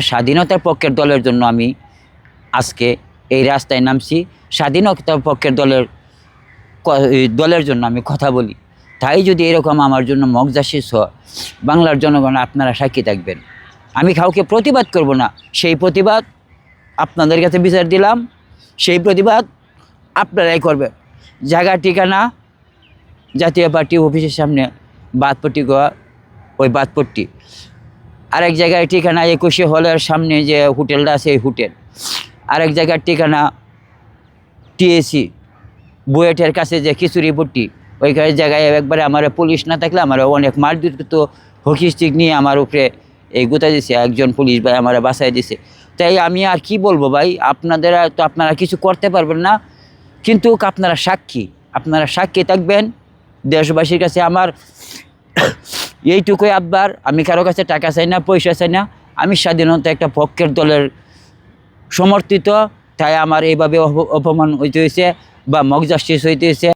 স্বাধীনতার পক্ষের দলের জন্য আমি আজকে এই রাস্তায় নামছি। স্বাধীনতার পক্ষের দলের দলের জন্য আমি কথা বলি। তাই যদি এরকম আমার জন্য মগজাশিস হয়, বাংলার জনগণ আপনারা সাক্ষী থাকবেন। আমি কাউকে প্রতিবাদ করব না। সেই প্রতিবাদ আপনাদের কাছে বিচার দিলাম। সেই প্রতিবাদ আপনারাই করবেন। জায়গা, ঠিকানা, জাতীয় পার্টি অফিসের সামনে বাদপট্টি গোয়া, ওই বাদপট্টি আরেক জায়গায় ঠিকানা একুশে হলের সামনে যে হোটেলটা আছে, এই হোটেল। আরেক জায়গার ঠিকানা টিএসি, বুয়েটের কাছে যে খিচুড়ি পট্টি ওইখানে জায়গায় একবারে আমার পুলিশ না থাকলে আমার অনেক মারধর তো হকি স্টিক নিয়ে আমার উপরে এই গুতা দিছে, একজন পুলিশ ভাই আমার বাসায় দিছে। তাই আমি আর কি বলব ভাই, আপনাদের তো আপনারা কিছু করতে পারবেন না, কিন্তু আপনারা সাক্ষী। আপনারা সাক্ষী থাকবেন, দেশবাসীর কাছে আমার এইটুকুই আব্বার, আমি কারও কাছে টাকা চাই না, পয়সা চাই না। আমি স্বাধীনতা একটা পক্ষের দলের সমর্থিত, তাই আমার এইভাবে অপমান হইতে হয়েছে বা মগজাস্টিস হইতে হয়েছে